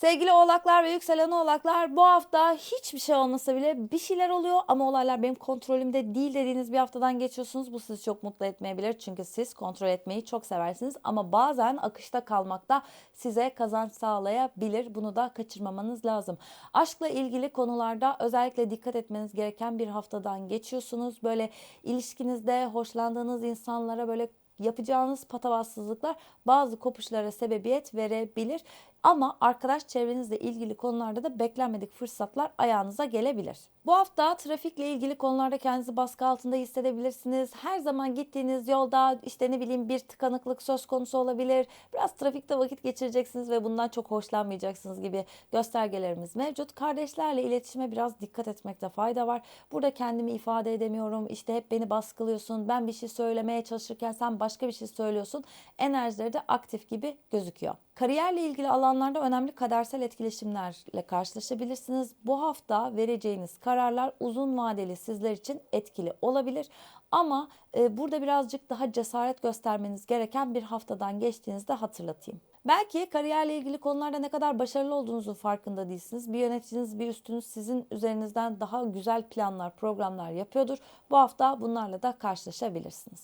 Sevgili oğlaklar ve yükselen oğlaklar bu hafta hiçbir şey olmasa bile bir şeyler oluyor ama olaylar benim kontrolümde değil dediğiniz bir haftadan geçiyorsunuz. Bu sizi çok mutlu etmeyebilir çünkü siz kontrol etmeyi çok seversiniz ama bazen akışta kalmak da size kazanç sağlayabilir. Bunu da kaçırmamanız lazım. Aşkla ilgili konularda özellikle dikkat etmeniz gereken bir haftadan geçiyorsunuz. Böyle ilişkinizde hoşlandığınız insanlara böyle yapacağınız patavatsızlıklar bazı kopuşlara sebebiyet verebilir. Ama arkadaş çevrenizle ilgili konularda da beklenmedik fırsatlar ayağınıza gelebilir. Bu hafta trafikle ilgili konularda kendinizi baskı altında hissedebilirsiniz. Her zaman gittiğiniz yolda işte ne bileyim bir tıkanıklık söz konusu olabilir. Biraz trafikte vakit geçireceksiniz ve bundan çok hoşlanmayacaksınız gibi göstergelerimiz mevcut. Kardeşlerle iletişime biraz dikkat etmekte fayda var. Burada kendimi ifade edemiyorum. İşte hep beni baskılıyorsun. Ben bir şey söylemeye çalışırken sen başka bir şey söylüyorsun. Enerjileri de aktif gibi gözüküyor. Kariyerle ilgili alanlarda önemli kadersel etkileşimlerle karşılaşabilirsiniz. Bu hafta vereceğiniz kararlar uzun vadeli sizler için etkili olabilir. Ama e, burada birazcık daha cesaret göstermeniz gereken bir haftadan geçtiğinizde hatırlatayım. Belki kariyerle ilgili konularda ne kadar başarılı olduğunuzun farkında değilsiniz. Bir yöneticiniz, bir üstünüz sizin üzerinizden daha güzel planlar, programlar yapıyordur. Bu hafta bunlarla da karşılaşabilirsiniz.